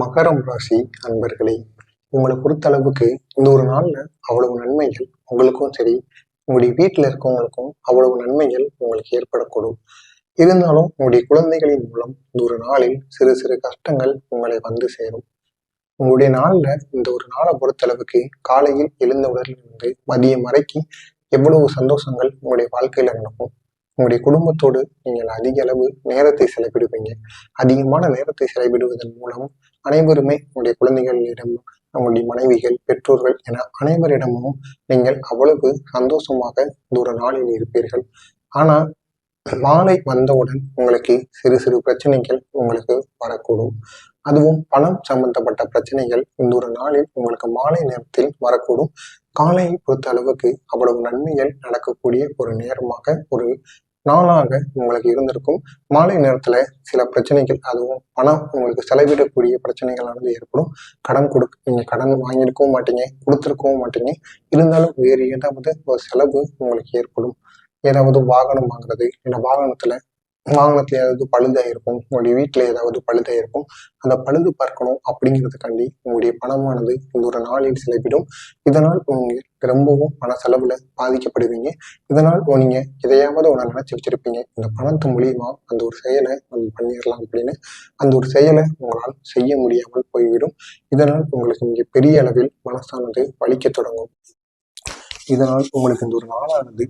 மகரம் ராசி அன்பர்களே உங்களை பொறுத்த அளவுக்கு இந்த ஒரு நாள்ல அவ்வளவு நன்மைகள் உங்களுக்கும் சரி உங்களுடைய வீட்டில் இருக்கவங்களுக்கும் அவ்வளவு நன்மைகள் உங்களுக்கு ஏற்படக்கூடும். இருந்தாலும் உங்களுடைய குழந்தைகளின் மூலம் இந்த ஒரு நாளில் சிறு சிறு கஷ்டங்கள் உங்களை வந்து சேரும். உங்களுடைய நாளில் இந்த ஒரு நாளை பொறுத்தளவுக்கு காலையில் எழுந்த உடலிலிருந்து மதியம் வரைக்கும் எவ்வளவு சந்தோஷங்கள் உங்களுடைய வாழ்க்கையில நடக்கும். உங்களுடைய குடும்பத்தோடு நீங்கள் அதிக அளவு நேரத்தை செலவிடுவீங்க. அதிகமான நேரத்தை செலவிடுவதன் மூலம் அனைவருமே உங்களுடைய குழந்தைகளிடம் உங்களுடைய மனைவிகள் பெற்றோர்கள் என அனைவரிடமும் நீங்கள் அவ்வளவு சந்தோஷமாக இந்த ஒரு நாளில் இருப்பீர்கள். ஆனா மாலை வந்தவுடன் உங்களுக்கு சிறு சிறு பிரச்சனைகள் உங்களுக்கு வரக்கூடும். அதுவும் பணம் சம்பந்தப்பட்ட பிரச்சனைகள் இந்த ஒரு நாளில் உங்களுக்கு மாலை நேரத்தில் வரக்கூடும். காலையை பொறுத்த அளவுக்கு அவ்வளவு நன்மைகள் நடக்கக்கூடிய ஒரு நேரமாக ஒரு நாளாக உங்களுக்கு இருந்திருக்கும். மாலை நேரத்துல சில பிரச்சனைகள் அதுவும் பணம் உங்களுக்கு செலவிடக்கூடிய பிரச்சனைகளானது ஏற்படும். கடன் கொடு நீங்க கடன் வாங்கியிருக்கவும் மாட்டீங்க கொடுத்துருக்கவும் மாட்டீங்க. இருந்தாலும் வேறு ஏதாவது ஒரு செலவு உங்களுக்கு ஏற்படும். ஏதாவது வாகனம் வாங்குறது இல்லை வாகனத்துல வாகனத்துல ஏதாவது பழுதாக இருக்கும் உங்களுடைய வீட்டில் ஏதாவது பழுதாக இருக்கும் அந்த பழுது பார்க்கணும் அப்படிங்கிறதுக்காண்டி உங்களுடைய பணமானது இந்த ஒரு நாளில் செலவிடும். இதனால் நீங்கள் ரொம்பவும் பண செலவுல பாதிக்கப்படுவீங்க. இதனால் நீங்க எதையாவது ஒன்று நினைச்சு வச்சிருப்பீங்க. இந்த பணத்து மூலியமா அந்த ஒரு செயலை நம்ம பண்ணிடலாம் அப்படின்னு. அந்த ஒரு செயலை உங்களால் செய்ய முடியாமல் போய்விடும். இதனால் உங்களுக்கு இங்கே பெரிய அளவில் மனசானது வலிக்க தொடங்கும். இதனால் உங்களுக்கு இந்த ஒரு நாளானது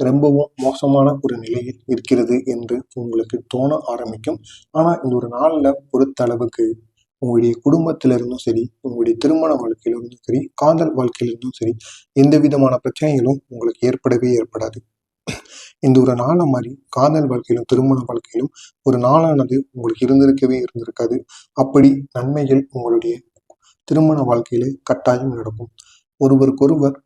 ரொம்பவும் மோசமான ஒரு நிலையில் இருக்கிறது என்று உங்களுக்கு தோண ஆரம்பிக்கும். ஆனால் இந்த ஒரு நாளில் பொறுத்த அளவுக்கு உங்களுடைய குடும்பத்திலிருந்தும் சரி உங்களுடைய திருமண வாழ்க்கையிலிருந்தும் சரி காதல் வாழ்க்கையிலிருந்தும் சரி எந்த விதமான பிரச்சனைகளும் உங்களுக்கு ஏற்படவே ஏற்படாது. இந்த ஒரு நாளை மாதிரி காதல் வாழ்க்கையிலும் திருமண வாழ்க்கையிலும் ஒரு நாளானது உங்களுக்கு இருந்திருக்கவே இருந்திருக்காது. அப்படி நன்மைகள் உங்களுடைய திருமண வாழ்க்கையில கட்டாயம் நடக்கும். ஒருவருக்கொருவர்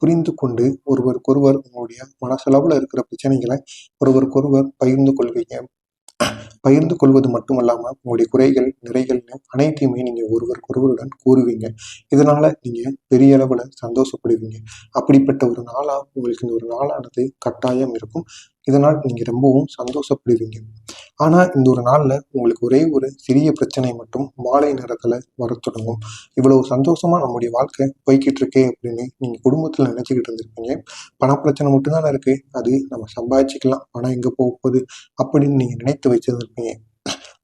புரிந்து கொண்டு ஒருவருக்கொருவர் உங்களுடைய மனசளவில் இருக்கிற பிரச்சனைகளை ஒருவருக்கொருவர் பகிர்ந்து கொள்வீங்க. பகிர்ந்து கொள்வது மட்டுமல்லாமல் உங்களுடைய குறைகள் நிறைகள்னு அனைத்தையுமே நீங்கள் ஒருவருக்கொருவருடன் கூறுவீங்க. இதனால் நீங்கள் பெரிய அளவில் சந்தோஷப்படுவீங்க. அப்படிப்பட்ட ஒரு நாளாக உங்களுக்கு இந்த ஒரு நாளானது கட்டாயம் இருக்கும். இதனால் நீங்கள் ரொம்பவும் சந்தோஷப்படுவீங்க. ஆனால் இந்த ஒரு நாளில் உங்களுக்கு ஒரே ஒரு சிறிய பிரச்சனை மட்டும் மாலை நேரத்தில் வர தொடங்கும். இவ்வளவு சந்தோஷமாக நம்முடைய வாழ்க்கை போய்கிட்டு இருக்கே அப்படின்னு நீங்கள் குடும்பத்தில் நினச்சிக்கிட்டு இருந்திருப்பீங்க. பணப்பிரச்சனை மட்டும்தானே இருக்குது அது நம்ம சம்பாதிச்சிக்கலாம். பணம் எங்கே போக போகுது அப்படின்னு நீங்கள் நினைத்து வச்சிருந்திருப்பீங்க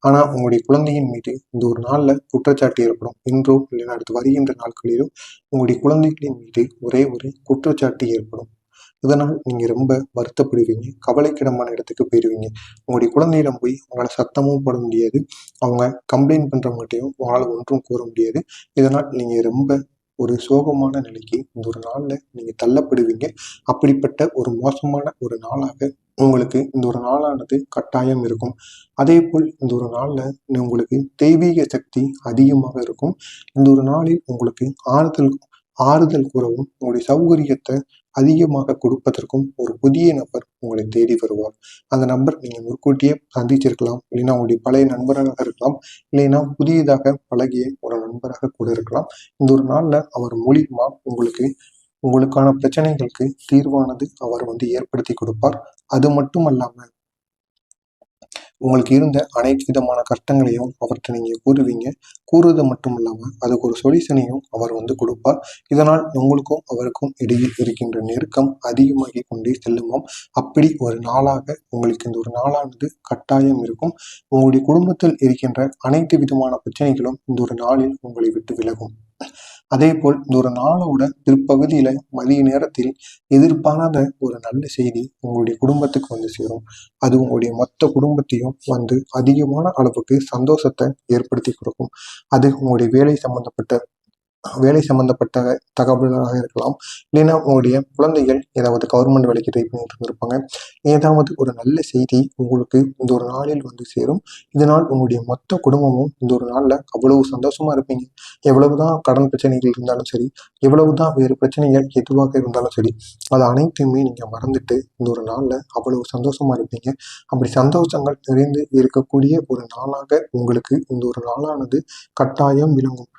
ஆனால் உங்களுடைய குழந்தையின் மீது இந்த ஒரு நாளில் குற்றச்சாட்டு ஏற்படும். இன்றோ இல்லைன்னா அடுத்து வருகின்ற நாட்களிலும் உங்களுடைய குழந்தைகளின் மீது ஒரே ஒரு குற்றச்சாட்டு ஏற்படும். இதனால் நீங்கள் ரொம்ப வருத்தப்படுவீங்க கவலைக்கிடமான இடத்துக்கு போயிடுவீங்க உங்களுடைய குழந்தையிடம் போய் உங்களால் சத்தமும் போட முடியாது. அவங்க கம்ப்ளைண்ட் பண்ணுறவங்ககிட்டையும் உங்களால் ஒன்றும் கூற முடியாது. இதனால் நீங்கள் ரொம்ப ஒரு சோகமான நிலைக்கு இந்த ஒரு நாளில் நீங்கள் தள்ளப்படுவீங்க. அப்படிப்பட்ட ஒரு மோசமான ஒரு நாளாக உங்களுக்கு இந்த ஒரு நாளானது கட்டாயம் இருக்கும். அதே போல் இந்த ஒரு நாளில் உங்களுக்கு தெய்வீக சக்தி அதிகமாக இருக்கும். இந்த ஒரு நாளில் உங்களுக்கு ஆறுதல் ஆறுதல் கூறவும் உங்களுடைய சௌகரியத்தை அதிகமாக கொடுப்பதற்கும் ஒரு புதிய நபர் உங்களை தேடி வருவார். அந்த நபர் நீங்கள் முற்கூட்டியே சந்திச்சிருக்கலாம். இல்லைன்னா உங்களுடைய பழைய நண்பராக இருக்கலாம். இல்லைன்னா புதியதாக பழகிய ஒரு நண்பராக கூட இருக்கலாம். இந்த ஒரு நாளில் அவர் மூலியமாக உங்களுக்கு உங்களுக்கான பிரச்சனைகளுக்கு தீர்வானது அவர் வந்து ஏற்படுத்தி கொடுப்பார். அது மட்டும் அல்லாமல் உங்களுக்கு இருந்த அனைத்து விதமான கஷ்டங்களையும் அவர்கிட்ட நீங்கள் கூறுவீங்க. கூறுவது மட்டும் இல்லாமல் அதுக்கு ஒரு சொல்யூஷனையும் அவர் வந்து கொடுப்பார். இதனால் உங்களுக்கும் அவருக்கும் இடையில் இருக்கின்ற நெருக்கம் அதிகமாகி கொண்டே செல்லுமாம். அப்படி ஒரு நாளாக உங்களுக்கு இந்த ஒரு நாளானது கட்டாயம் இருக்கும். உங்களுடைய குடும்பத்தில் இருக்கின்ற அனைத்து விதமான பிரச்சனைகளும் இந்த ஒரு நாளில் உங்களை விட்டு விலகும். அதே போல் இந்த ஒரு நாளோட பிற்பகுதியில மதிய நேரத்தில் எதிர்பாராத ஒரு நல்ல செய்தி உங்களுடைய குடும்பத்துக்கு வந்து சேரும். அது உங்களுடைய மொத்த குடும்பத்தையும் வந்து அதிகமான அளவுக்கு சந்தோஷத்தை ஏற்படுத்தி கொடுக்கும். அது உங்களுடைய வேலை சம்பந்தப்பட்ட வேலை சம்பந்தப்பட்ட தகவல்களாக இருக்கலாம். இல்லைன்னா உங்களுடைய குழந்தைகள் ஏதாவது கவர்மெண்ட் வேலைக்கு ட்ரை பண்ணிட்டு இருந்திருப்பாங்க. ஏதாவது ஒரு நல்ல செய்தி உங்களுக்கு இந்த ஒரு நாளில் வந்து சேரும். இதனால் உங்களுடைய மொத்த குடும்பமும் இந்த ஒரு நாளில் அவ்வளவு சந்தோஷமா இருப்பீங்க. எவ்வளவுதான் கடன் பிரச்சனைகள் இருந்தாலும் சரி எவ்வளவுதான் வேறு பிரச்சனைகள் எதுவாக இருந்தாலும் சரி அது அனைத்தையுமே நீங்கள் மறந்துட்டு இந்த ஒரு நாளில் அவ்வளவு சந்தோஷமா இருப்பீங்க. அப்படி சந்தோஷங்கள் நிறைந்து இருக்கக்கூடிய ஒரு நாளாக உங்களுக்கு இந்த ஒரு நாளானது கட்டாயம் விளங்கும்.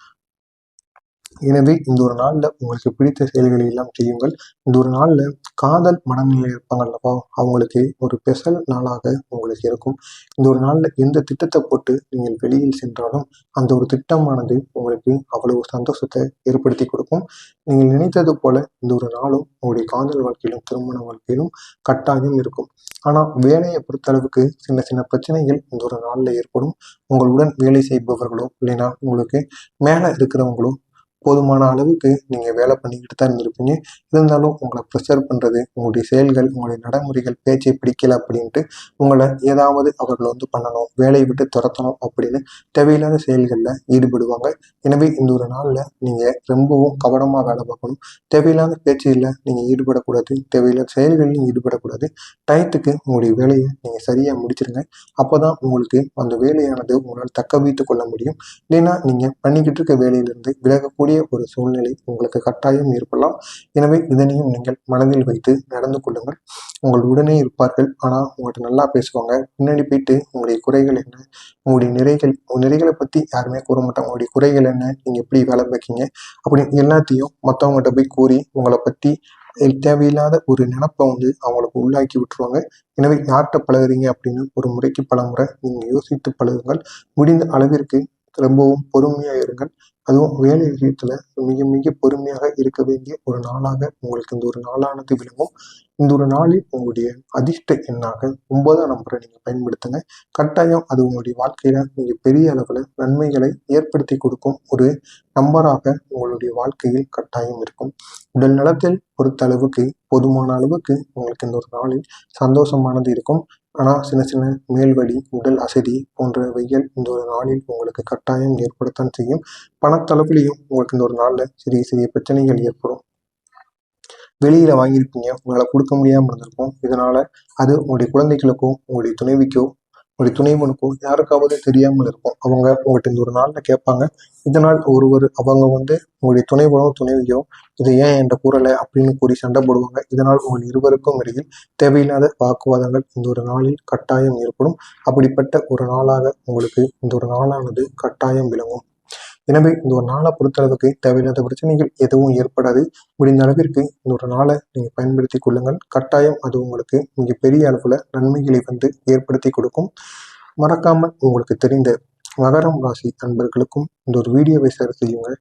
எனவே இந்த ஒரு நாளில் உங்களுக்கு பிடித்த செயல்களை எல்லாம் செய்யுங்கள். இந்த ஒரு நாளில் காதல் மனநிலை இருப்பாங்க அவங்களுக்கு ஒரு பெசல் நாளாக உங்களுக்கு இருக்கும். இந்த ஒரு நாளில் எந்த திட்டத்தை போட்டு நீங்கள் வெளியில் சென்றாலும் அந்த ஒரு திட்டமானது உங்களுக்கு அவ்வளவு சந்தோஷத்தை ஏற்படுத்தி கொடுக்கும். நீங்கள் நினைத்தது போல இந்த ஒரு நாளும் உங்களுடைய காதல் வாழ்க்கையிலும் திருமண வாழ்க்கையிலும் கட்டாயம் இருக்கும். ஆனால் வேலையை பொறுத்தளவுக்கு சின்ன சின்ன பிரச்சனைகள் இந்த ஒரு நாளில் ஏற்படும். உங்களுடன் வேலை செய்பவர்களோ இல்லைன்னா உங்களுக்கு மேலே இருக்கிறவங்களோ போதுமான அளவுக்கு நீங்கள் வேலை பண்ணிக்கிட்டு தான் இருந்திருப்பீங்க. இருந்தாலும் உங்களை ப்ரெஷர் பண்ணுறது உங்களுடைய செயல்கள் உங்களுடைய நடைமுறைகள் பேச்சை பிடிக்கல அப்படின்ட்டு உங்களை ஏதாவது அவர்கள் வந்து பண்ணணும் வேலையை விட்டு துரத்தணும் அப்படின்னு தேவையில்லாத செயல்களில் ஈடுபடுவாங்க. எனவே இந்த ஒரு நாளில் நீங்கள் ரொம்பவும் கவனமாக வேலை பார்க்கணும். தேவையில்லாத பேச்சையில் நீங்கள் ஈடுபடக்கூடாது தேவையில்லாத செயல்களிலும் ஈடுபடக்கூடாது. டயத்துக்கு உங்களுடைய வேலையை நீங்கள் சரியாக முடிச்சிருங்க. அப்போ தான் உங்களுக்கு அந்த வேலையானது உங்களால் தக்க வைத்து கொள்ள முடியும். இல்லைன்னா நீங்கள் பண்ணிக்கிட்டு இருக்க வேலையிலிருந்து விலகக்கூடிய ஒரு சூழ்நிலை உங்களுக்கு கட்டாயம் ஏற்படலாம். எனவே இதனையும் நீங்கள் மனதில் வைத்து நடந்து கொள்ளுங்கள். உங்கள் உடனே இருப்பார்கள். ஆனால் உங்கள்கிட்ட நல்லா பேசுவாங்க. பின்னாடி போயிட்டு உங்களுடைய குறைகள் என்ன? உங்களுடைய நிறைகள் உங்கள் நிறைகளை பற்றி யாருமே கூற மாட்டாங்க. உங்களுடைய குறைகள் என்ன? நீங்கள் எப்படி வேலை பார்க்கீங்க? அப்படின்னு எல்லாத்தையும் மற்றவங்ககிட்ட போய் கூறி உங்களை பற்றி தேவையில்லாத ஒரு நினப்பை வந்து அவங்களுக்கு உள்ளாக்கி விட்டுருவாங்க. எனவே யார்கிட்ட பழகுறீங்க அப்படின்னு ஒரு முறைக்கு பல முறை நீங்கள் யோசித்து பழகுங்கள். முடிந்த அளவிற்கு ரொம்பவும் பொறுமையாக இருங்கள். அதுவும் வேலை விஷயத்துல மிக மிக பொறுமையாக இருக்க வேண்டிய ஒரு நாளாக உங்களுக்கு இந்த ஒரு நாளானது விளங்கும். இந்த ஒரு நாளில் உங்களுடைய அதிர்ஷ்ட எண்ணாக ஒன்பதாம் நம்பரை நீங்கள் பயன்படுத்துங்க. கட்டாயம் அது உங்களுடைய வாழ்க்கையில மிக பெரிய அளவில் நன்மைகளை ஏற்படுத்தி கொடுக்கும் ஒரு நம்பராக உங்களுடைய வாழ்க்கையில் கட்டாயம் இருக்கும். உடல் நலத்தில் பொறுத்த அளவுக்கு போதுமான அளவுக்கு உங்களுக்கு இந்த ஒரு நாளில் சந்தோஷமானது இருக்கும். ஆனால் சின்ன சின்ன மேல்வழி உடல் அசதி போன்ற வெயில் இந்த ஒரு நாளில் உங்களுக்கு கட்டாயம் ஏற்படத்தான் செய்யும். பணத்தளவுலையும் உங்களுக்கு இந்த ஒரு நாளில் சிறிய சிறிய பிரச்சனைகள் ஏற்படும். வெளியில் வாங்கியிருப்பீங்க. உங்களால் கொடுக்க முடியாமல் இருந்திருக்கும். இதனால் அது உங்களுடைய குழந்தைகளுக்கோ உங்களுடைய துணைவிக்கோ உங்களுடைய துணைவனுக்கோ யாருக்காவது தெரியாமல் இருக்கும் அவங்க உங்கள்கிட்ட இந்த ஒரு நாளில் கேட்பாங்க. இதனால் ஒருவர் அவங்க வந்து உங்களுடைய துணைவனோ துணைவியோ இதை ஏன் என்ற கூறலை அப்படின்னு கூறி சண்டை போடுவாங்க. இதனால் உங்கள் இருவருக்கும் இடையில் தேவையில்லாத வாக்குவாதங்கள் இந்த ஒரு நாளில் கட்டாயம் ஏற்படும். அப்படிப்பட்ட ஒரு நாளாக உங்களுக்கு இந்த ஒரு நாளானது கட்டாயம் விளங்கும். எனவே இந்த ஒரு நாளை பொறுத்தளவுக்கு தேவையில்லாத பிரச்சனைகள் எதுவும் ஏற்படாது. முடிந்த அளவிற்கு இந்த ஒரு நாளை நீங்கள் பயன்படுத்தி கொள்ளுங்கள். கட்டாயம் அது உங்களுக்கு மிகப்பெரிய அளவில் நன்மைகளை வந்து ஏற்படுத்தி கொடுக்கும். மறக்காமல் உங்களுக்கு தெரிந்த மகரம் ராசி நண்பர்களுக்கும் இந்த ஒரு வீடியோவை ஷேர் செய்யுங்கள்.